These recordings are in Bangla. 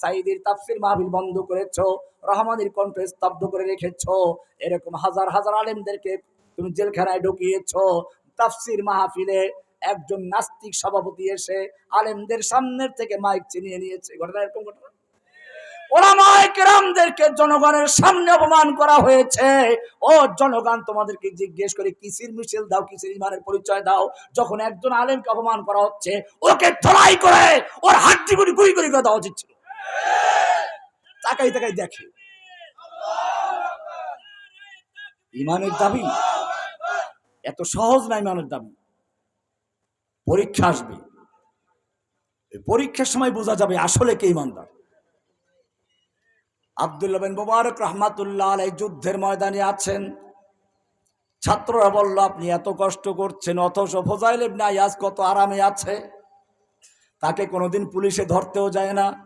সাইদির তাফসির মাহবিল বন্ধ করেছ, রহমানের কণ্ঠ স্তব্ধ করে রেখেছ, এরকম হাজার হাজার আলেমদেরকে তুমি জেলখানায় ঢুকিয়েছ, তাফসির মাহফিলে একজন নাস্তিক সভাপতি এসে আলেমদের সামনের থেকে মাইক চিনিয়ে নিয়েছে। ঘটনা এরকম ঘটনা? জনগণের সামনে অপমান করা হয়েছে। ও জনগণ, তোমাদেরকে জিজ্ঞেস করে, কিসির মিছিল দাও, কিসির ইমানের পরিচয় দাও? যখন একজন আলেমকে অপমান করা হচ্ছে, ওকে ধলাই করে ওর হাড্ডি গুলি গুলি করে দেওয়া উচিত ছিল। তাকাই তাকাই দেখে। ইমানের দাবি, এত সহজ না ইমানের দাবি। পরীক্ষা আসবে। পরীক্ষার সময় বোঝা যাবে আসলে কে ইমানদার। আব্দুল্লাহ বিন মুবারক রহমাতুল্লাহ আলাই যুদ্ধের ময়দানে আছেন। ছাত্ররা বলল, আপনি এত কষ্ট করছেন, অথচ ফজাইল ইবনে আয়াজ কত আরামে আছে। তাকে কোনোদিন পুলিশে ধরতেও যায় না।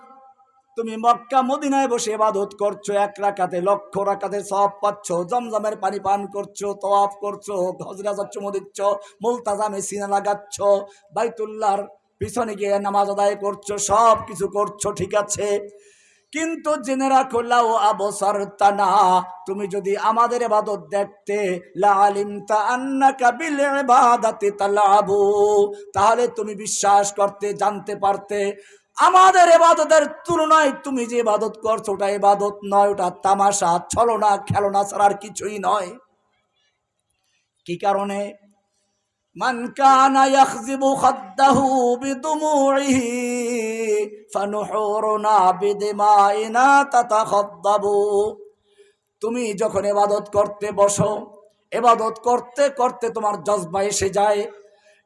তুমি মক্কা মদিনায় বসে ইবাদত করছ, এক রাখাতে লক্ষ রাখাতে সব পাচ্ছ, জমজমের পানি পান করছ, তওয়াফ করছ, হজরা যাচ্ছ মদিচ্ছ মুলতাজামে সিনা লাগাচ্ছ, বাইতুল্লাহর পিছনে গিয়ে নামাজ আদায় করছ, সব কিছু করছ, ঠিক আছে। কিন্তু জেনে রাখো লাও আবসার তানা তুমি যদি আমাদের এবাদত দেখতে লালিমতা আন্নাকা বিল ইবাদাতি তালাবু, তাহলে তুমি বিশ্বাস করতে, জানতে পারতে আমাদের এবাদতের তুলনায় তুমি যে ইবাদত করছো ওটা ইবাদত নয় ওটা তামাশা ছলনা খেলনা ছাড়া আর কিছুই নয় কি কারণে من كان يخزب خده بدموعه فنحورنا بدمائنا تتخضب তুমি যখন এবাদত করতে বসো এবাদত করতে করতে তোমার জজবা এসে যায়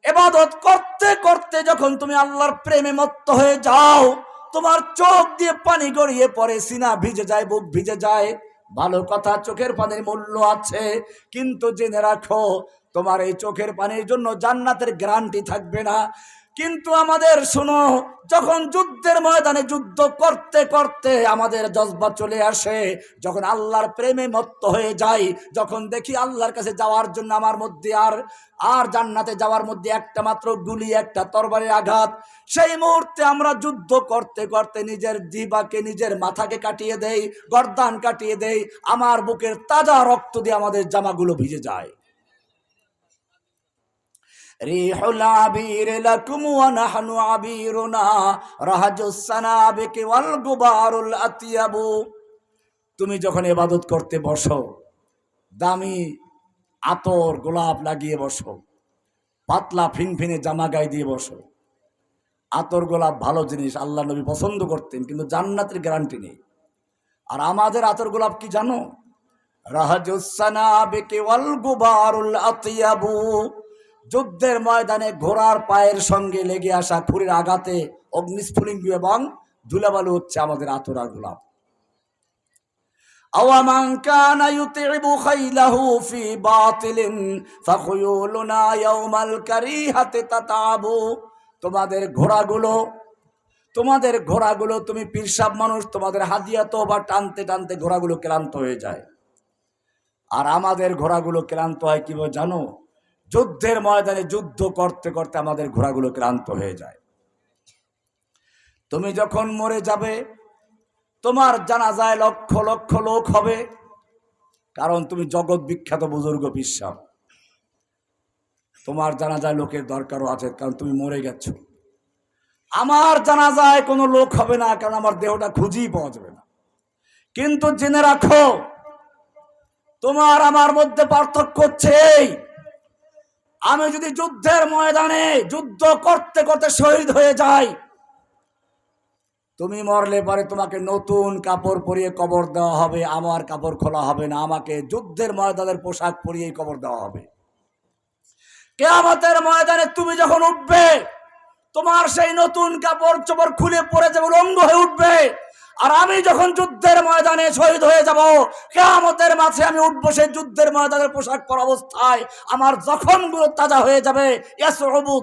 এবাদত করতে করতে যখন তুমি আল্লাহর প্রেমে মত্ত হয়ে যাও, তোমার চোখ দিয়ে পানি গড়িয়ে পরে সিনা ভিজে যায়, বুক ভিজে যায়। ভালো কথা, চোখের পানির মূল্য আছে। কিন্তু জেনে রাখো, তোমার এই চোখের পানির জন্য জান্নাতের গ্যারান্টি থাকবে না। কিন্তু আমাদের শুনো, যখন যুদ্ধের ময়দানে যুদ্ধ করতে করতে আমাদের জজবা চলে আসে, যখন আল্লাহর প্রেমে মত্ত হয়ে যাই, যখন দেখি আল্লাহর কাছে যাওয়ার জন্য আমার মধ্যে আর আর জান্নাতে যাওয়ার মধ্যে একটা মাত্র গুলি, একটা তরবারের আঘাত, সেই মুহূর্তে আমরা যুদ্ধ করতে করতে নিজের জিবাকে নিজের মাথাকে কাটিয়ে দেই, গর্দান কাটিয়ে দেই, আমার বুকের তাজা রক্ত দিয়ে আমাদের জামাগুলো ভিজে যায়। ريح العبير لكم ونحن عبيرنا رهج السنابك والغبار الأطيب তুমি যখন এবাদত করতে বসো দামি আতর গোলাপ লাগিয়ে বসো পাতলা ফিনফিনে জামা গায়ে দিয়ে বসো আতর গোলাপ ভালো জিনিস আল্লাহ নবী পছন্দ করতেন কিন্তু জান্নাতের গ্যারান্টি নেই আর আমাদের আতর গোলাপ কি জানো রাহাজুসানা বেকে ওয়াল গুবারুল আতিয়াবু যুদ্ধের ময়দানে ঘোড়ার পায়ের সঙ্গে লেগে আসা খুরের আঘাতে অগ্নিস্ফুলিঙ্গ এবং ধুলাবালু হচ্ছে আমাদের আতরার গোলাপ أومن كان يتعب خيله في باطل فخيولنا يوم الكريهة تتعب তোমাদের ঘোড়াগুলো তোমাদের ঘোড়াগুলো তুমি পিরসাব মানুষ তোমাদের হাদিয়া তো বা টানতে টানতে ঘোড়াগুলো ক্লান্ত হয়ে যায় আর আমাদের ঘোড়াগুলো ক্লান্ত হয় কি বলে জানো যুদ্ধের ময়দানে যুদ্ধ করতে করতে আমাদের ঘোড়াগুলো ক্লান্ত হয়ে যায়। তুমি যখন মরে যাবে, তোমার জানাজায় লক্ষ লক্ষ লোক হবে, কারণ তুমি জগৎ বিখ্যাত বুজুর্গ পিসাব তোমার জানাজায় লোকের দরকারও আছে, কারণ তুমি মরে গেছো। আমার জানাজায় কোনো লোক হবে না, কারণ আমার দেহটা খুঁজেই পাওয়া যাবে না। কিন্তু জেনে রাখো, তোমার আমার মধ্যে পার্থক্য হচ্ছে এই আমি যদি যুদ্ধের ময়দানে যুদ্ধ করতে করতে শহীদ হয়ে যাই, তুমি মরলে পরে তোমাকে নতুন কাপড় পরিয়ে কবর দেওয়া হবে, আমার কাপড় খোলা হবে না, আমাকে যুদ্ধের ময়দানের পোশাক পরিয়েই কবর দেওয়া হবে। কে কেয়ামতের ময়দানে তুমি যখন উঠবে, তোমার সেই নতুন কাপড় চোপড় খুলে পরে যাবে, উলঙ্গ হয়ে উঠবে। আর আমি যখন যুদ্ধের ময়দানে শহীদ হয়ে যাব, কেয়ামতের মাঝে আমি উঠবো সেই যুদ্ধের ময়দানের পোশাক পরা অবস্থায়। আমার জখমগুলো তাজা হয়ে যাবে। ইয়াসরুবু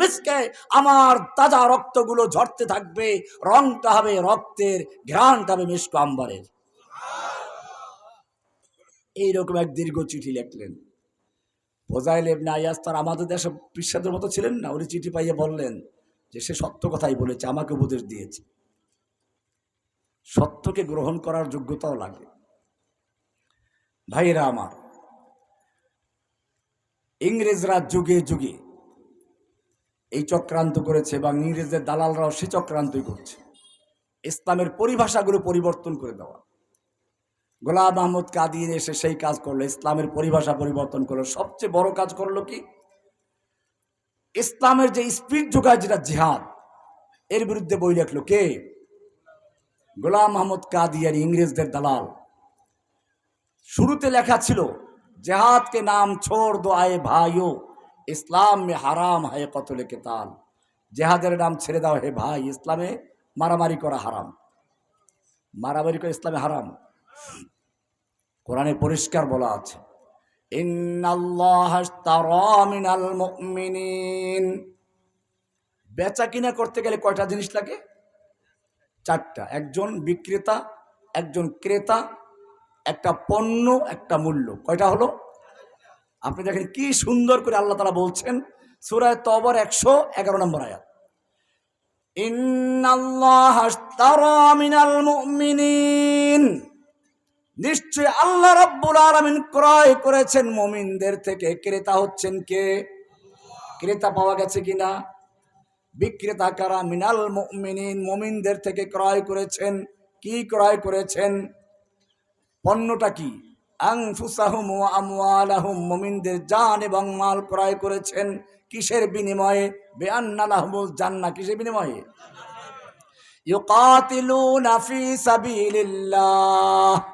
মিসকে। আমার তাজা রক্তগুলো ঝরতে থাকবে। রংটা হবে রক্তের, ঘ্রাণটা হবে মিষ্ক আম্বারের। এইরকম এক দীর্ঘ চিঠি লিখলেন। ফোজাইল এবনে আয়াস তার আমাদের দেশে বিশ্বাদের মতো ছিলেন না? উনি চিঠি পাইয়ে বললেন যে সে সত্য কথাই বলেছে, আমাকে উপদেশ দিয়েছে। সত্যকে গ্রহণ করার যোগ্যতাও লাগে। ভাইরা আমার, ইংরেজরা যুগে যুগে এই চক্রান্ত করেছে এবং ইংরেজদের দালালরাও সে চক্রান্তই করছে। ইসলামের পরিভাষাগুলো পরিবর্তন করে দেওয়া। গোলাম আহমদ কাদির এসে সেই কাজ করল, ইসলামের পরিভাষা পরিবর্তন করল। সবচেয়ে বড় কাজ করল কি? ইসলামের যে স্পিড যোগায় যেটা জিহাদ, এর বিরুদ্ধে বই লেখলো কে? গোলাম মাহমুদ কাদিয়ার ইংরেজদের দালাল। শুরুতে লেখা ছিল জেহাদ কে নাম ছোড় দো আয়ে ভাইও, ইসলাম মে হারাম হায় কতলে কেতাল। জেহাদের নাম ছেড়ে দাও হে ভাই, ইসলামে মারামারি করা হারাম। মারামারি করা ইসলামে হারাম। কোরআনে পরিষ্কার বলা আছে। বেচা কিনা করতে গেলে কয়টা জিনিস লাগে? চারটা। একজন বিক্রেতা, একজন ক্রেতা, একটা পণ্য, একটা মূল্য। কয়টা হলো? আপনি দেখেন কি সুন্দর করে আল্লাহ তারা বলছেন সুরায় তবর একশো এগারো নম্বর আয়াত। ইন্নাল্লাহ মিনাল মুমিনিন। নিশ্চয় আল্লাহ রব্বুল আলামিন ক্রয় করেছেন মমিনদের থেকে। ক্রেতা হচ্ছেন কে? ক্রেতা পাওয়া গেছে কিনা? বিক্রেতা কারা? মিনাল মুমিনিন, মুমিনদের থেকে ক্রয় করেছেন। কি ক্রয় করেছেন? পণ্যটা কি? আনফুসাহুম ওয়া আমওয়ালাহুম, মুমিনদের জান এবং মাল ক্রয় করেছেন কিসের বিনিময়ে? বেআন্না লাহুমুল জান্নাহ, কিসের বিনিময়ে? ইউকাতিলুনা ফি সাবিলিল্লাহ।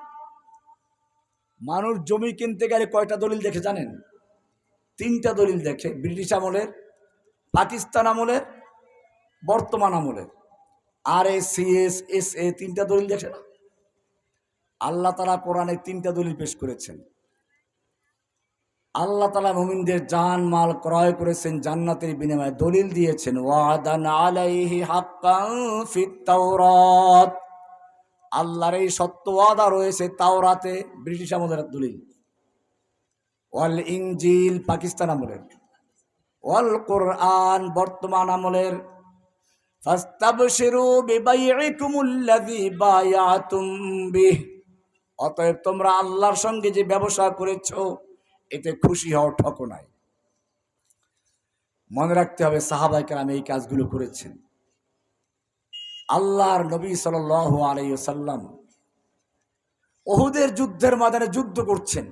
মানুষ জমি কিনতে গেলে কয়টা দলিল দেখে জানেন? তিনটা দলিল দেখে, ব্রিটিশ আমলের, পাকিস্তান আমলের, বর্তমান আমলের। আর এ সিএস এস এস এ তিনটা দলিল দেখে না? আল্লাহ তালা কোরআনে তিনটা দলিল পেশ করেছেন। আল্লাহ তালা মুমিনদের জান, মাল ক্রয় করেছেন জান্নাতের বিনিময়ে। দলিল দিয়েছেন, ওয়াদান আলাইহি হাক্কান ফিত তাওরাত। আল্লাহর এই সত্য ওয়াদা রয়েছে তাওরাতে ব্রিটিশ আমলের দলিল। ওয়াল ইনজিল পাকিস্তান আমলের। ওয়াল কোরআন বর্তমান আমলের। অতএব তোমরা আল্লাহর সঙ্গে যে ব্যবসা করেছ, এতে খুশি হও ঠকো নাই। মনে রাখতে হবে সাহাবাই কেরাম এই কাজগুলো করেছেন। আল্লাহর নবী সাল আলাইসাল্লাম ওহুদের যুদ্ধের ময়দানে যুদ্ধ করছেন।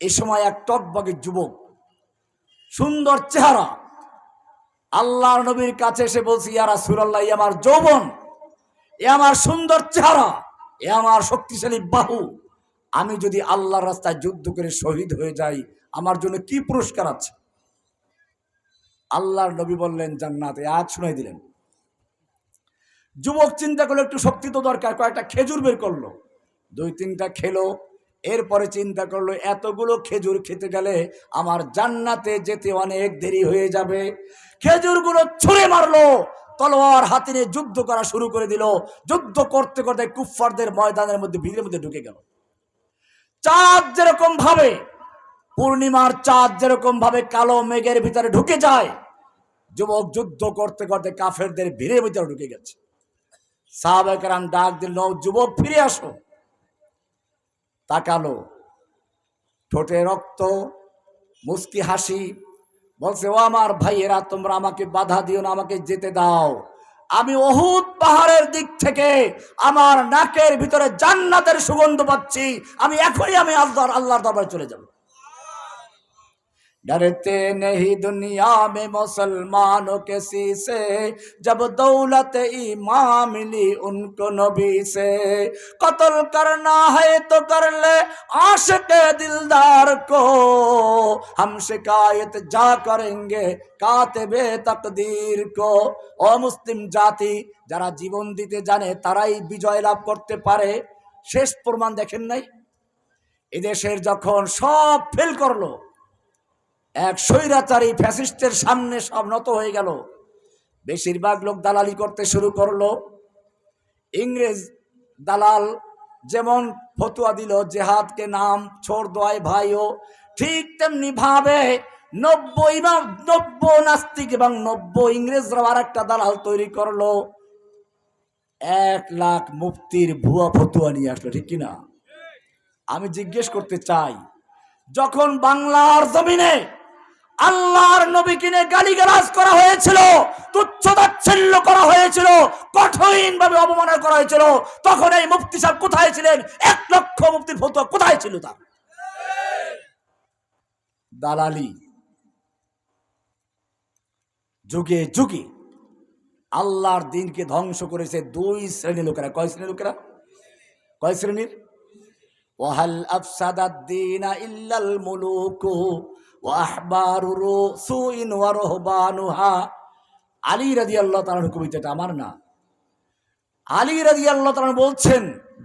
এ সময় এক টকবাগের যুবক, সুন্দর চেহারা। আল্লাহর নবীর কাছে এসে বলছি ইয়ারা সুরাল্লাহ আমার যৌবন, এ আমার সুন্দর চেহারা, এ আমার শক্তিশালী বাহু। আমি যদি আল্লাহর রাস্তায় যুদ্ধ করে শহীদ হয়ে যাই, আমার জন্য কি পুরস্কার আছে? আল্লাহর নবী বললেন, জান্নাতে। আজ শুনাই দিলেন। যুবক চিন্তা করল, একটু শক্তি তো দরকার, কয়েকটা খেজুর বের করল। দুই তিনটা খেলো, এরপরে চিন্তা করল, এতগুলো খেজুর খেতে গেলে আমার জান্নাতে যেতে অনেক দেরি হয়ে যাবে। খেজুরগুলো ছুঁড়ে মারলো, তলোয়ার হাতে নিয়ে যুদ্ধ করা শুরু করে দিল। যুদ্ধ করতে করতে কুফফারদের ময়দানের মধ্যে, ভিড়ের মধ্যে ঢুকে গেল। চাঁদ যেরকম ভাবে, পূর্ণিমার চাঁদ যেরকম ভাবে কালো মেঘের ভিতরে ঢুকে যায়, যুবক যুদ্ধ করতে করতে কাফেরদের ভিড়ের ভিতরে ঢুকে গেছে। সাহাবাহাম ডাক দিল, যুবক, ফিরে আসো। তাকালো, ঠোঁটে রক্ত, মুস্কি হাসি, বলছে, ও আমার ভাইয়েরা, তোমরা আমাকে বাধা দিও না, আমাকে যেতে দাও। আমি অহুদ পাহাড়ের দিক থেকে আমার নাকের ভিতরে জান্নাতের সুগন্ধ পাচ্ছি। আমি এখনই আমি আল্লাহর আল্লাহর দরবারে চলে যাব। डरते नहीं दुनिया में मुसलमानों किसी से जब दौलत ईमान मिली उनको नबी से कत्ल करना है तो कर ले आशिक दिलदार को हम शिकायत जा करेंगे কাতেবে তকদির কো অমুসলিম জাতি যারা জীবন দিতে জানে তারাই বিজয় লাভ করতে পারে শেষ প্রমাণ দেখেন নাই এদেশের যখন সব ফেল করলো এক স্বৈরাচারী ফ্যাসিস্টের সামনে সব নত হয়ে গেল। বেশিরভাগ লোক দালালি করতে শুরু করল। ইংরেজ দালাল যেমন ফতুয়া দিল, জেহাদকে নাম ছোড় দোয়াই, ভাইও, ঠিক তেমনি ভাবে নব্বই বা নব্য নাস্তিক এবং নব্য ইংরেজরাও আর একটা দালাল তৈরি করল। এক লাখ মুক্তির ভুয়া ফতুয়া নিয়ে আসলো, ঠিক কিনা? আমি জিজ্ঞেস করতে চাই, যখন বাংলার জমিনে আল্লাহর নবী কিনে গালিগালাজ করা হয়েছিল, তুচ্ছ তাচ্ছিল্য করা হয়েছিল কঠিন ভাবে অবমাননা করা হয়েছিল। তখন এই মুফতি সাহেব কোথায় ছিলেন? এক লক্ষ মুক্তির ফতুয়া কোথায় ছিল তার? দালালি। যুগে যুগে আল্লাহর দিনকে ধ্বংস করেছে দুই শ্রেণির লোকেরা। কয় শ্রেণির লোকেরা? কয় শ্রেণির? ওয়াহাল আফসাদাদ্দিন ইল্লাল মুলুকু ওয়াহবারু রুসুইন ওয়া রুহবানুহা। আলী রাদিয়াল্লাহু তাআলার কবিতা এটা আমার না। আলী রাদিয়াল্লাহু তাআলা বলছেন,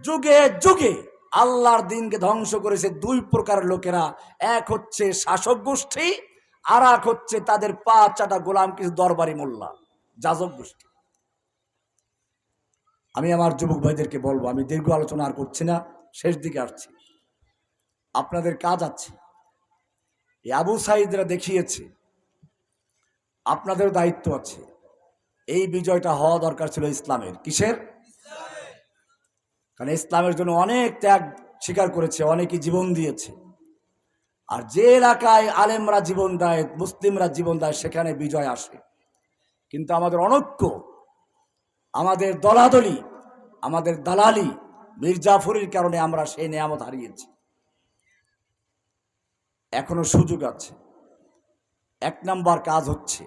যুগে যুগে আল্লাহর দিনকে ধ্বংস করেছে দুই প্রকার লোকেরা। এক হচ্ছে শাসক গোষ্ঠী, আর এক হচ্ছে তাদের পা চাটা গোলাম কিছু দরবারি মোল্লা, যাজক গোষ্ঠী। আমি আমার যুবক ভাইদেরকে বলব, আমি দীর্ঘ আলোচনা আর করছি না, শেষ দিকে আসছি। আপনাদের কাজ আছে। এই আবু সাইদরা দেখিয়েছে, আপনাদের দায়িত্ব আছে। এই বিজয়টা হওয়া দরকার ছিল ইসলামের। কিসের? কারণ ইসলামের জন্য অনেক ত্যাগ স্বীকার করেছে অনেকে জীবন দিয়েছে। আর যে এলাকায় আলেমরা জীবন দেয়, মুসলিমরা জীবন দেয়, সেখানে বিজয় আসে। কিন্তু আমাদের অনৈক্য, আমাদের দলাদলি, আমাদের দালালি মির্জাফরের কারণে আমরা সেই নিয়ামত হারিয়েছি। এখনও সুযোগ আছে। এক নাম্বার কাজ হচ্ছে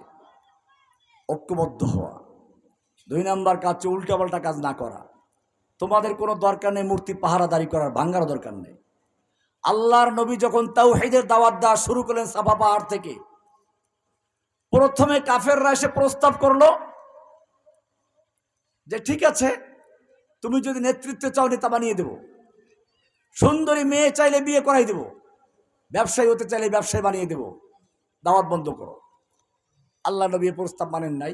ঐক্যবদ্ধ হওয়া। দুই নাম্বার কাজ হচ্ছে উল্টাপাল্টা কাজ না করা। তোমাদের কোনো দরকার নেই মূর্তি পাহারাদারি করার ভাঙ্গার দরকার নেই। আল্লাহর নবী যখন তাও হেদের দাওয়াত দেওয়া শুরু করলেন সাফা পাহাড় থেকে, প্রথমে কাফেররা এসে প্রস্তাব করল যে, ঠিক আছে, তুমি যদি নেতৃত্ব চাও নেতা বানিয়ে দেব। সুন্দরী মেয়ে চাইলে বিয়ে করাই দেব। ব্যবসায়ী হতে চাইলে ব্যবসায়ী বানিয়ে দেব। দাওয়াত বন্ধ করো। আল্লাহ নবী প্রস্তাব মানেন নাই।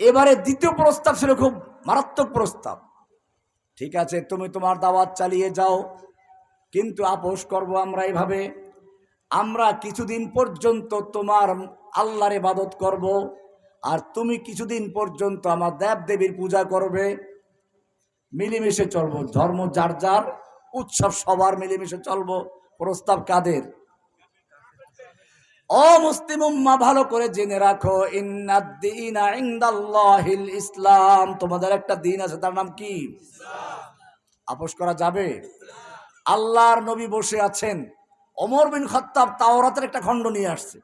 এবারে দ্বিতীয় প্রস্তাব ছিল খুব মারাত্মক প্রস্তাব। ঠিক আছে, তুমি তোমার দাওয়াত চালিয়ে যাও, কিন্তু আপোষ করব আমরা এভাবে। আমরা কিছুদিন পর্যন্ত তোমার আল্লাহর ইবাদত করব, আর তুমি কিছুদিন পর্যন্ত আমার দেব দেবীর পূজা করবে। মিলেমিশে চলবো, ধর্ম যার যার, উৎসব সবার মিলেমিশে চলবো। প্রস্তাব কাদের? ও মুসলিম উম্মা, ভালো করে জেনে রাখো। ইন্নাদ্দিনা ইসলাম। তোমাদের একটা দিন আছে, তার নাম কি? আপোষ করা যাবে? আল্লাহর নবী বসে আছেন। ওমর বিন খত্তাব তাওরাতের একটা খণ্ড নিয়ে আসছে।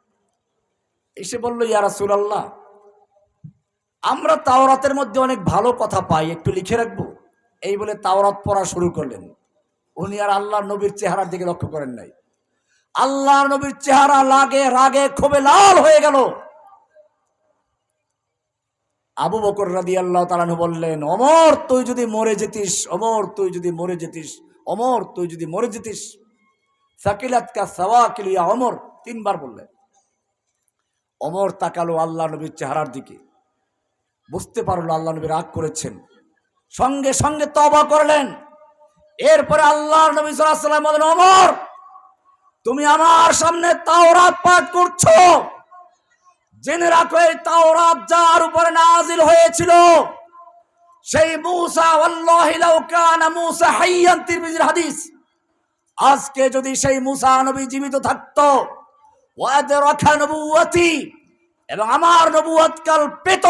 এসে বলল, ইয়া রাসূলুল্লাহ, আমরা তাওরাতের মধ্যে অনেক ভালো কথা পাই, একটু লিখে রাখব? এই বলে তাওরাত পড়া শুরু করলেন। উনি আর আল্লাহ নবীর চেহারার দিকে লক্ষ্য করেন নাই। আল্লাহ নবীর চেহারা লাগে রাগে ক্ষোভে লাল হয়ে গেল। আবু বকর রাদি আল্লাহ তালানু বললেন, অমর, তুই যদি মরে যেতিস, অমর, তুই যদি মরে যেতিস, অমর, তুই যদি মরে যেতিস। সাকিলাতকা সাওয়া কিলিয়া অমর। তিনবার বললেন। অমর তাকালো আল্লাহ নবীর চেহারার দিকে। বুঝতে পারল আল্লাহ নবী রাগ করেছেন। সঙ্গে সঙ্গে তবা করলেন। এরপরে আল্লাহ নবী সাল্লাম বলেন অমর তুমি আমার সামনে তাওরাত পাঠ করছ। জেনে রাখো, এই তাওরাত যার উপরে নাজিল হয়েছিল, সেই মুসা, ওয়াল্লাহি লাউ কানা মুসা হাইয়ান তিরমিজির হাদিস। আজকে যদি সেই মুসা নবী জীবিত থাকতো ওয়াদ রাখা নবুয়তি এবং আমার নবুয়ত কাল পেত,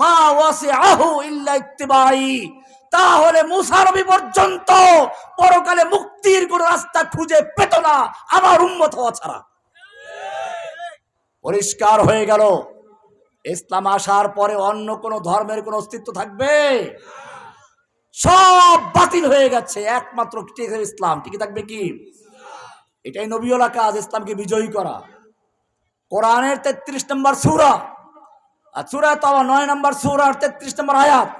মা ওয়াসিআহু ইল্লা ইত্তিবাই তাহলে মুসা নবী পর্যন্ত পরকালে মুক্তির কোন রাস্তা খুঁজে পেত না, আমার উম্মত হওয়া ছাড়া। পরিষ্কার হয়ে গেল। ইসলাম আসার পরে অন্য কোন ধর্মের কোন অস্তিত্ব থাকবে? সব বাতিল হয়ে গেছে, একমাত্র ইসলাম। টিকে থাকবে কি? এটাই নবীলা কাজ, ইসলামকে বিজয়ী করা। কোরআনের তেত্রিশ নম্বর সুরা। আর সুরা তো আবার নয় নম্বর সুরা সুরার তেত্রিশ নম্বর আয়াত।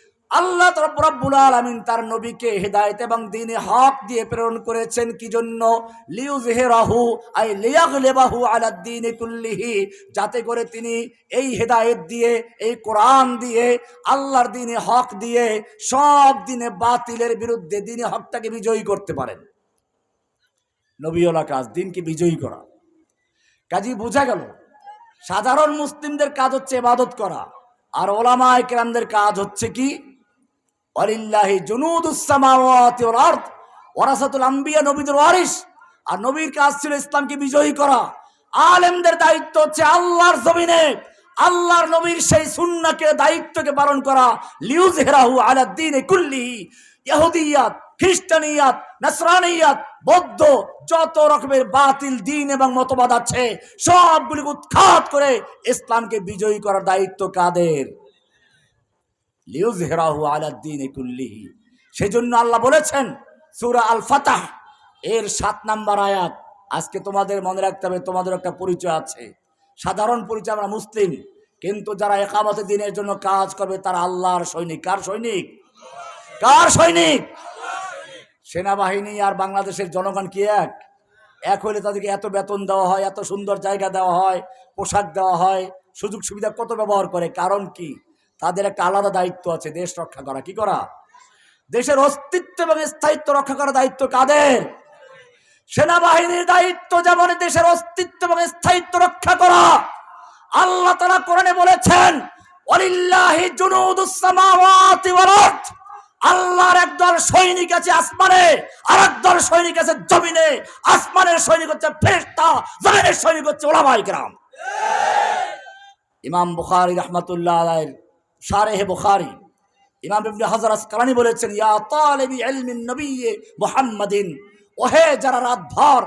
আল্লাহ তরফ রব্বুল আলামিন তার নবীকে হেদায়েত এবং দিনে হক দিয়ে প্রেরণ করেছেন কি জন্য লিউজহিরাহু আই লিয়াগলিবাহু আলা দ্বীনি কুল্লিহি, যাতে করে তিনি এই হেদায়েত দিয়ে, এই কোরআন দিয়ে, আল্লাহর দিনে হক দিয়ে সব দিনে বাতিলের বিরুদ্ধে দিনে হকটাকে বিজয়ী করতে পারেন। নবীওয়ালা কাজ দিনকে বিজয়ী করা। কাজী বোঝা গেল, সাধারণ মুসলিমদের কাজ হচ্ছে ইবাদত করা। আর ওলামা একরামদের কাজ হচ্ছে কি? অলিল্লাহি জুনুদুসামাওয়াতি ওয়াল আরদ, ওয়ারাসাতুল আম্বিয়া, নবীদের ওয়ারিস আর নবীর কাজ ছিল ইসলামকে বিজয়ী করা। আলেমদের দায়িত্ব হচ্ছে আল্লাহর জমিনে। আল্লাহর নবীর সেই সুন্নাকে দায়িত্বকে পালন করা। লিউজ হেরাহু আলা দিনে কুল্লি ইহুদিয়াত খ্রিস্টানিয়াত, নাসরানিয়াত, বৌদ্ধ, যত রকমের বাতিল দিন এবং মতবাদ আছে, সবগুলিকে উৎখাত করে ইসলামকে বিজয়ী করার দায়িত্ব কাদের? লিউজহেরাহু আলাদ্দিন কুল্লিহি। সেজন্য আল্লাহ বলেছেন, সূরা আল ফাতাহ এর সাত নাম্বার আয়াত, আজকে তোমাদের মনে রাখতে হবে, তোমাদের একটা পরিচয় আছে। সাধারণ পরিচয় আমরা মুসলিম, কিন্তু যারা একামতে দিনের জন্য কাজ করবে, তারা আল্লাহর সৈনিক। কার সৈনিক? কার সৈনিক? সেনাবাহিনী আর বাংলাদেশের জনগণ কি এক? এক হলে তাদেরকে এত বেতন দেওয়া হয়, এত সুন্দর জায়গা দেওয়া হয়, পোশাক দেওয়া হয় সুযোগ সুবিধা কত ব্যবহার করে? কারণ কি? তাদের একটা আলাদা দায়িত্ব আছে, দেশ রক্ষা করা। কি করা? দেশের অস্তিত্ব এবং স্থায়িত্ব রক্ষা করার দায়িত্ব কাদের? সেনাবাহিনীর দায়িত্ব যেমন দেশের অস্তিত্ব এবং স্থায়িত্ব রক্ষা করা। আল্লাহ তারা কোরআনে বলেছেন আল্লাহর একদল সৈনিক আছে আসমানে আর একদল সৈনিক আছে জমিনে। আসমানের সৈনিক হচ্ছে ফেরেশতা, জমিনের সৈনিক হচ্ছে ওলামায়ে কেরাম। ইমাম বুখারী রাহমাতুল্লাহ আলাইহির শারেহে বুখারী। ইমাম ইবনে হাজার আসকালানি বলেছেন, ইয়া তালিবি ইলমিন নবিয়্যে মুহাম্মাদিন, ওহে যারা রাতভর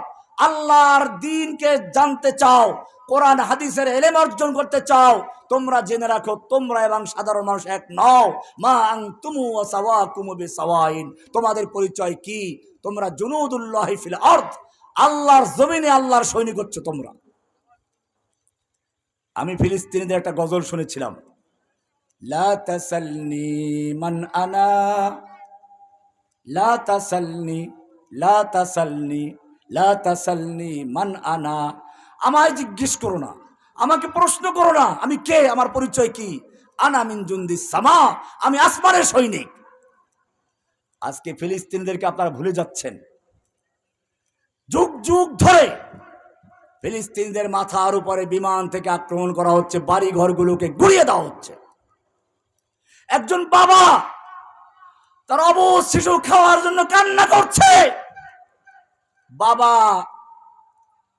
আল্লাহর দিনকে জানতে চাও, কোরআন, হাদিসের এলেম অর্জন করতে চাও, তোমরা জেনে রাখো, তোমরা এবং সাধারণ মানুষ এক নও। মা আং তুমু সাওয়া কুমুবি সাওয়াইন তোমাদের পরিচয় কি? তোমরা জুনুদুল্লাহ ফিল আরদ, আল্লাহর জমিনে আল্লাহর সৈনিক হচ্ছে তোমরা। আমি ফিলিস্তিনিদের একটা গজল শুনেছিলাম। লা তাসালনি মান আনা। লা তাসালনি লা তাসালনি মান আনা। আমায় জিজ্ঞেস করো না, আমাকে প্রশ্ন করো না, আমি কে, আমার পরিচয় কি? আনা মিন সামা, আমি আসমানের সৈনিক। আজকে ফিলিস্তিনদেরকে আপনারা ভুলে যাচ্ছেন। যুগ যুগ ধরে ফিলিস্তিনদের মাথার উপরে বিমান থেকে আক্রমণ করা হচ্ছে বাড়ি ঘরগুলোকে গুড়িয়ে দেওয়া হচ্ছে। একজন বাবা তার অবশ শিশু খাওয়ার জন্য কান্না করছে। বাবা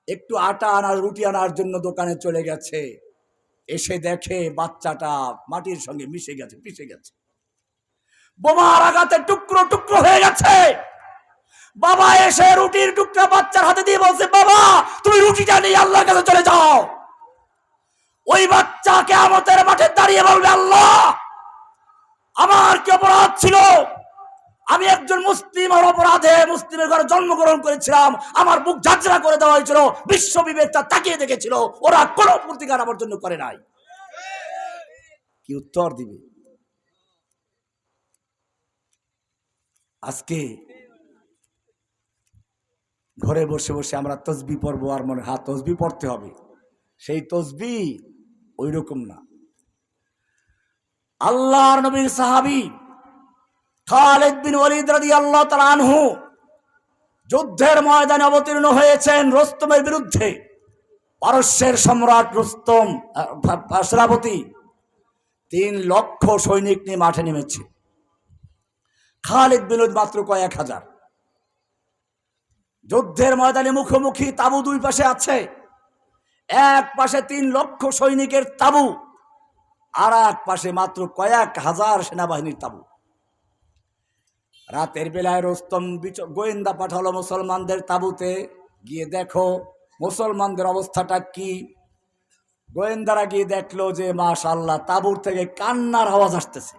একটু আটা আনার, রুটি আনার জন্য দোকানে চলে গেছে। এসে দেখে বাচ্চাটা মাটির সঙ্গে মিশে গেছে, পিষে গেছে। বোমার আঘাতে টুকরো টুকরো হয়ে গেছে। বাবা এসে রুটির টুকরা বাচ্চার হাতে দিয়ে বলছে, বাবা, তুমি রুটিটা নিয়ে আল্লাহর কাছে চলে যাও। ওই বাচ্চাকে আমাদের মাঠে দাঁড়িয়ে বলবে আল্লাহ আমার কি অপরাধ ছিল? আমি একজন মুসলিম আর অপরাধে মুসলিমের ঘরে জন্মগ্রহণ করেছিলাম। আমার বুক ঝাঁঝরা করে দেওয়া হয়েছিল, বিশ্ব বিবেকটা তাকিয়ে দেখেছিল। ওরা কোনো প্রতিকার আমার জন্য করে নাই। কি উত্তর দিবে? আজকে ঘরে বসে বসে আমরা তসবি পড়ব আর মনে হ্যাঁ তসবি পড়তে হবে। সেই তসবি ওই রকম না। আল্লাহর নবীর সাহাবি খালেদ বিন ওয়ালিদ রাদিয়াল্লাহু তাআলা আনহু যুদ্ধের ময়দানে অবতীর্ণ হয়েছেন রস্তমের বিরুদ্ধে। পারস্যের সম্রাট রুস্তম সেনাপতি তিন লক্ষ সৈনিক নিয়ে মাঠে নেমেছে। খালিদ বিনোদ মাত্র কয়েক হাজার। যুদ্ধের ময়দানে মুখোমুখি তাবু দুই পাশে আছে। এক পাশে তিন লক্ষ সৈনিকের তাবু। আর এক পাশে মাত্র কয়েক হাজার সেনাবাহিনীর তাবু। রাতের বেলায় রোস্তম গোয়েন্দা পাঠালো মুসলমানদের তাবুতে। গিয়ে দেখো, মুসলমানদের অবস্থাটা কি? গোয়েন্দারা গিয়ে দেখল যে মাশাল্লাহ তাবুর থেকে কান্নার আওয়াজ আসতেছে।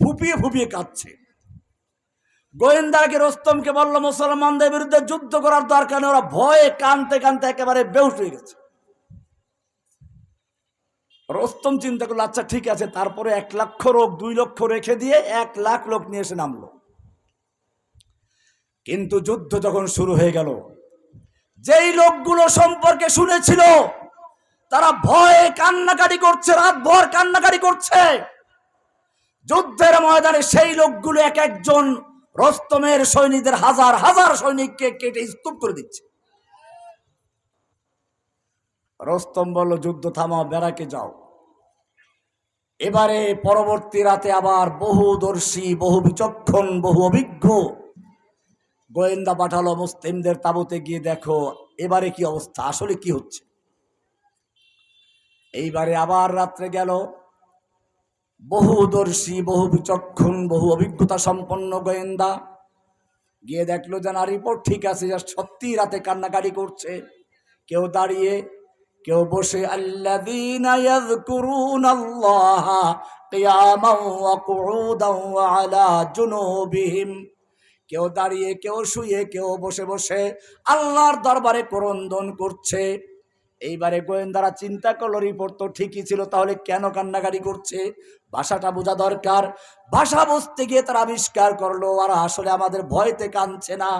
ফুপিয়ে ফুপিয়ে কাঁদছে। গোয়েন্দাকে রোস্তমকে বলল, মুসলমানদের বিরুদ্ধে যুদ্ধ করার দরকার ওরা ভয়ে কানতে কানতে একেবারে বেউস হয়ে গেছে। রোস্তম চিন্তা করল আচ্ছা ঠিক আছে, তারপরে এক লক্ষ লোক দুই লক্ষ রেখে দিয়ে এক লাখ লোক নিয়ে এসে নামলো। কিন্তু যুদ্ধ যখন শুরু হয়ে গেল, যেই লোকগুলো সম্পর্কে শুনেছিল, তারা ভয়ে কান্নাকাটি করছে রাত ভর কান্নাকাটি করছে। যুদ্ধের ময়দানে সেই লোকগুলো এক একজন রস্তমের সৈনিকদের হাজার হাজার সৈনিককে কেটে স্তূপ করে দিচ্ছে। রস্তম বলল, যুদ্ধ থামাও বেড়াকে যাও। এবারে পরবর্তী রাতে আবার বহুদর্শী বহু বিচক্ষণ, বহু অভিজ্ঞ গোয়েন্দা পাঠালো মুসলিমদের তাবুতে গিয়ে দেখো, এবারে কি অবস্থা, আসলে কি হচ্ছে? এইবারে আবার রাত্রে গেল বহুদর্শী বহু বিচক্ষণ, বহু অভিজ্ঞতা সম্পন্ন গোয়েন্দা গিয়ে দেখল যে না রিপোর্ট ঠিক আছে, যা সত্যি রাতে কান্নাকাটি করছে। কেউ দাঁড়িয়ে কেউ বসে ওয়া কেউ দাঁড়িয়ে, কেউ শুয়ে, কেউ বসে বসে আল্লাহর দরবারে করন্দন করছে। এইবারে গোয়েন্দারা চিন্তা করল, রিপোর্ট তো ঠিকই ছিল, তাহলে কেন কান্নাকাটি করছে? ভাষাটা বোঝা দরকার। ভাষা বুঝতে গিয়ে তারা আবিষ্কার করল, আর, আসলে আমাদের ভয়তে কাঁদছে না।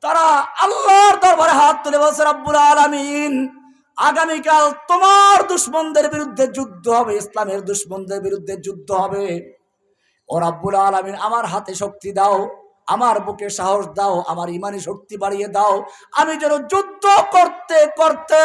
তারা আল্লাহর দরবারে হাত তুলে বসে রব্বুল আলামিন আগামীকাল তোমার দুশ্মনদের বিরুদ্ধে যুদ্ধ হবে, ইসলামের দুশ্মনদের বিরুদ্ধে যুদ্ধ হবে। ও রাব্বুল আলমিন আমার হাতে শক্তি দাও। আমার বুকে সাহস দাও, আমার ইমানি শক্তি বাড়িয়ে দাও। আমি যেন যুদ্ধ করতে করতে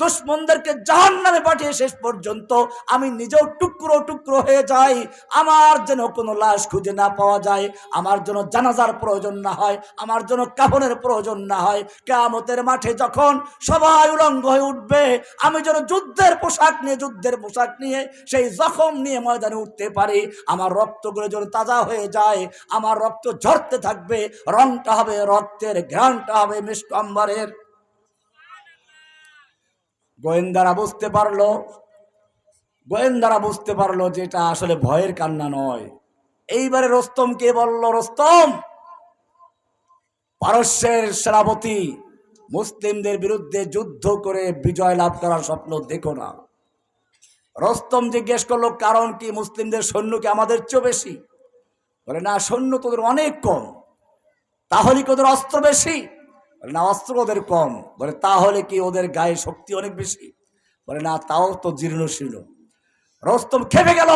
দুশ্মনদেরকে জাহান নামে পাঠিয়ে শেষ পর্যন্ত আমি নিজেও টুকরো টুকরো হয়ে যাই। আমার যেন কোনো লাশ খুঁজে না পাওয়া যায়, আমার জন্য জানাজার প্রয়োজন না হয়, আমার জন্য কাফনের প্রয়োজন না হয়। কেয়ামতের মাঠে যখন সবাই উলঙ্গ হয়ে উঠবে, আমি যেন যুদ্ধের পোশাক নিয়ে, যুদ্ধের পোশাক নিয়ে সেই জখম নিয়ে ময়দানে উঠতে পারি। আমার রক্তগুলো যেন তাজা হয়ে যায়, আমার রক্ত ঝরতে থাকবে, রংটা হবে রক্তের, ঘ্রাণটা হবে মিষ্ট গোয়েন্দারা বুঝতে পারল, গোয়েন্দারা বুঝতে পারল যে এটা আসলে ভয়ের কান্না নয়। এইবারে রস্তম কে বলল, রস্তম, পারস্যের সেনাপতি মুসলিমদের বিরুদ্ধে যুদ্ধ করে বিজয় লাভ করার স্বপ্ন দেখো না। রস্তম জিজ্ঞেস করল, কারণ কি মুসলিমদের সৈন্য কি আমাদের চেয়ে বেশি? বলে, না, সৈন্য তোদের অনেক কম। তাহলে কি ওদের অস্ত্র বেশি? বলে, না, অস্ত্র ওদের কম। বলে, তাহলে কি ওদের গায়ে শক্তি অনেক বেশি? বলে, না, তাও তো জীর্ণ ছিল রস্তম খেপে গেল।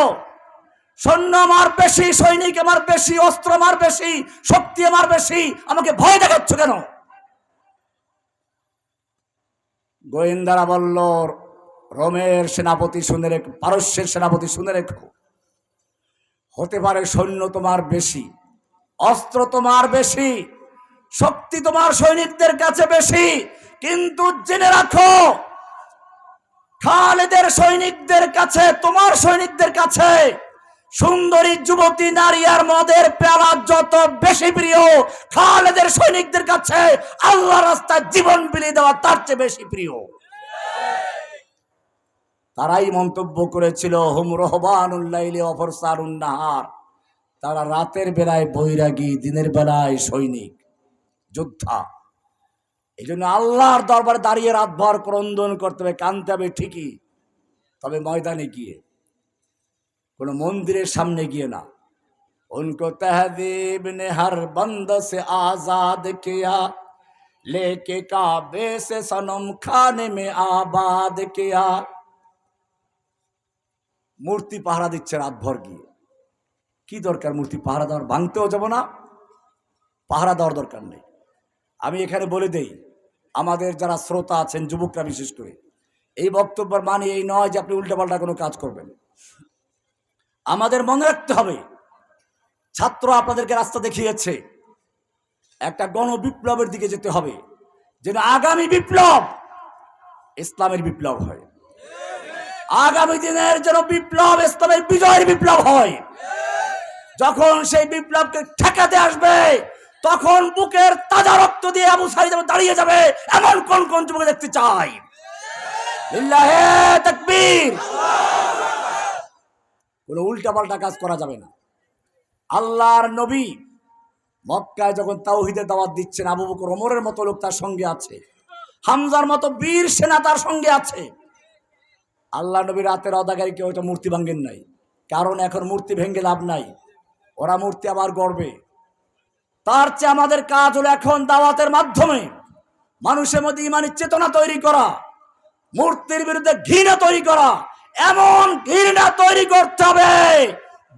সৈন্য আমার বেশি, সৈনিক আমার বেশি, অস্ত্র আমার বেশি, শক্তি আমার বেশি, আমাকে ভয় দেখাচ্ছ কেন? গোয়েন্দারা বলল, রোমের সেনাপতি শুনে রেখো, পারস্যের সেনাপতি শুনে রেখো। হতে পারে সৈন্য তোমার বেশি, অস্ত্র তোমার বেশি, শক্তি তোমার সৈনিকদের কাছে বেশি, কিন্তু জেনে রাখো, খালেদের সৈনিকদের কাছে, তোমার সৈনিকদের কাছে সুন্দরী যুবতী নারী আর মদের পেয়ালা যত বেশি প্রিয়, খালেদের সৈনিকদের কাছে আল্লাহ রাস্তায় জীবন বিলিয়ে দেওয়া তার চেয়ে বেশি প্রিয়। তারাই মন্তব্য করেছিল, হুম রহবানুল্লাইলে অফরসারুন্নাহার তারা রাতের বেলায় বৈরাগী, দিনের বেলায় সৈনিক, যোদ্ধা। এই জন্য আল্লাহর দরবারে দাঁড়িয়ে রাতভর ক্রন্দন করতে হবে, কানতে হবে ঠিকই, তবে ময়দানে গিয়ে। কোনো মন্দিরের সামনে গিয়ে না। উনকো তহদিব নে হর বন্দ সে আজাদ কিয়া, লেকে কাবে সে সনম খানে মে আবাদ কিয়া। মূর্তি পাহারা দিচ্ছে রাতভর গিয়ে। কি দরকার মূর্তি পাহারা দেওয়ার? ভাঙতেও যাব না, পাহারা দেওয়ার দরকার নেই। আমি এখানে বলে দেই, আমাদের যারা শ্রোতা আছেন, যুবকরা বিশেষ করে, এই বক্তব্যের মানে এই নয় যে আপনি উল্টাপাল্টা কোনো কাজ করবেন। আমাদের মনে রাখতে হবে ছাত্র আপনাদেরকে রাস্তা দেখিয়েছে, একটা গণ বিপ্লবের দিকে যেতে হবে, যেন আগামী বিপ্লব ইসলামের বিপ্লব হয়। আগামী দিনের যেন বিপ্লব ইসলামের বিজয়ের বিপ্লব হয়। যখন সেই বিপ্লবকে ঠেকাতে আসবে, তখন বুকের তাজা রক্ত দিয়ে আবু সাইদ দাঁড়িয়ে যাবে, এমন কোন কোন যুবক দেখতে চাই তাকবীর। কোনো উল্টাপাল্টা কাজ করা যাবে না। আল্লাহর নবী মক্কায় যখন তাওহিদের দাওয়াত দিচ্ছেন, আবু বকর ওমরের মতো লোক তার সঙ্গে আছে। হামজার মতো বীর সেনা তার সঙ্গে আছে। আল্লাহ নবী রাতের অদাগারীকে ওইটা মূর্তি ভাঙ্গেন নাই। কারণ এখন মূর্তি ভেঙ্গে লাভ নাই। ওরা মূর্তি আবার গড়বে। তার চেয়ে আমাদের কাজ হলো এখন দাওয়াতের মাধ্যমে মানুষের মধ্যে ইমানের চেতনা তৈরি করা, মূর্তির বিরুদ্ধে ঘৃণা তৈরি করা, এমন ঘৃণা তৈরি করতে হবে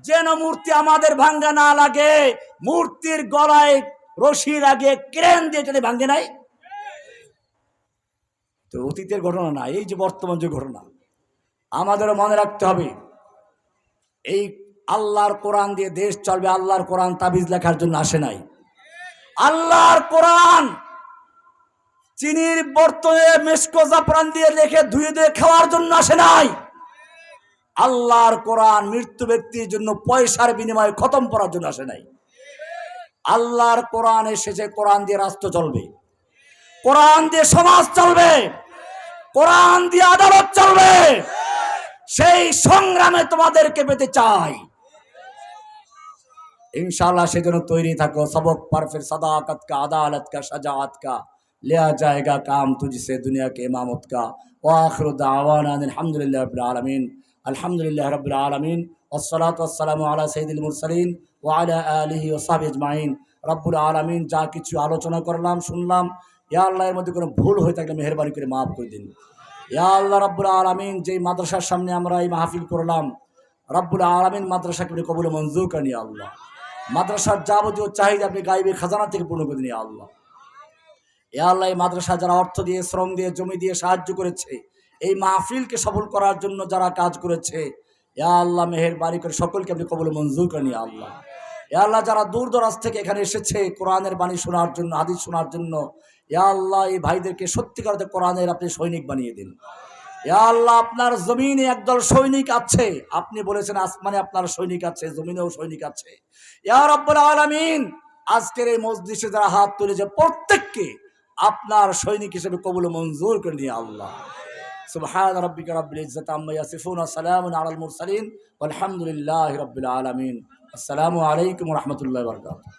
যেন মূর্তি আমাদের ভাঙ্গা না লাগে। মূর্তির গলায় রশি লাগে ক্রেন দিয়ে যদি ভাঙ্গে নাই, তো অতীতের ঘটনা না, এই যে বর্তমান যে ঘটনা আমাদেরও মনে রাখতে হবে। এই আল্লাহর কোরআন দিয়ে দেশ চলবে, আল্লাহর কোরআন তাবিজ লেখার জন্য আসে নাই। আল্লাহর কোরআন চিনির বর্তনে মেসকো জাফরান দিয়ে রেখে ধুয়ে দিয়ে খাওয়ার জন্য আসে নাই। আল্লাহর কোরআন মৃত্যু ব্যক্তির জন্য পয়সার বিনিময়ে খতম করার জন্য আসে নাই। আল্লাহর কোরআন এসেছে, কোরআন দিয়ে রাষ্ট্র চলবে। কোরআন দিয়ে সমাজ চলবে। কোরআন দিয়ে আদালত চলবে। সেই সংগ্রামে তোমাদেরকে পেতে চাই। ইনশাল্লাহ সেজন্য তৈরি থাকো। সবক পারফের সাদাকত কা আদালত কা সাজাত কা লেয়া জায়গা কাম তুজিসে দুনিয়াকে ইমামত কা ওয়াখর দাওয়ান আলহামদুলিল্লাহ রবিল আলমিন। আলহামদুলিল্লাহ রবিল আলমিন। ওসলাত ওসালাম আলা সঈদুল মুরসালিন ওয়ালা আলহি ওসাহ ইজমাইন রব্বুল আলমিন, যা কিছু আলোচনা করলাম, শুনলাম, ইয়া আল্লাহের মধ্যে কোনো ভুল হয়ে থাকলে মেহরবানি করে মাফ করে দিন। আল্লাহ রব্বুল আলামিন, যেই মাদ্রাসার সামনে আমরা এই মাহফিল করলাম, রব্বুল আলামিন মাদ্রাসাকে আপনি কবুল মঞ্জুর করেন আল্লাহ। মাদ্রাসার যাবতীয় চাহিদা আপনি গাইবে খাজানা থেকে পূর্ণ করে আল্লাহ। এ আল্লাহ, এই মাদ্রাসা যারা অর্থ দিয়ে, শ্রম দিয়ে, জমি দিয়ে সাহায্য করেছে, এই মাহফিলকে সফল করার জন্য যারা কাজ করেছে, ইয়া আল্লাহ মেহের বাড়ি করে সকলকে আপনি কবল মঞ্জুর করেন আল্লাহ। এ আল্লাহ, যারা দূর দরাজ থেকে এখানে এসেছে, কোরআনের বাণী শোনার জন্য, হাদিস শোনার জন্য আল্লাহ, এই ভাইদেরকে সত্যিকার কোরআনের আপনি সৈনিক বানিয়ে দিন। ইয়া আল্লাহ, আপনার জমিনে একদল সৈনিক আছে। আপনি বলেছেন আসমানে আপনার সৈনিক আছে, জমিনেও সৈনিক আছে। ইয়া রব্বুল আলামিন, আজকের এই মসজিদে যারা হাত তুলেছে, প্রত্যেককে আপনার সৈনিক হিসেবে কবুল মঞ্জুর করে নিয়ে আল্লাহ। রাব্বিকা রাব্বিল ইজ্জাতি আম্মা ইয়াসিফুন, ওয়া সালামুন আলাল মুরসালিন, ওয়ালহামদুলিল্লাহি রাব্বিল আলামিন। আসসালামু আলাইকুম ওয়া রাহমাতুল্লাহি ওয়া বারাকাতুহু।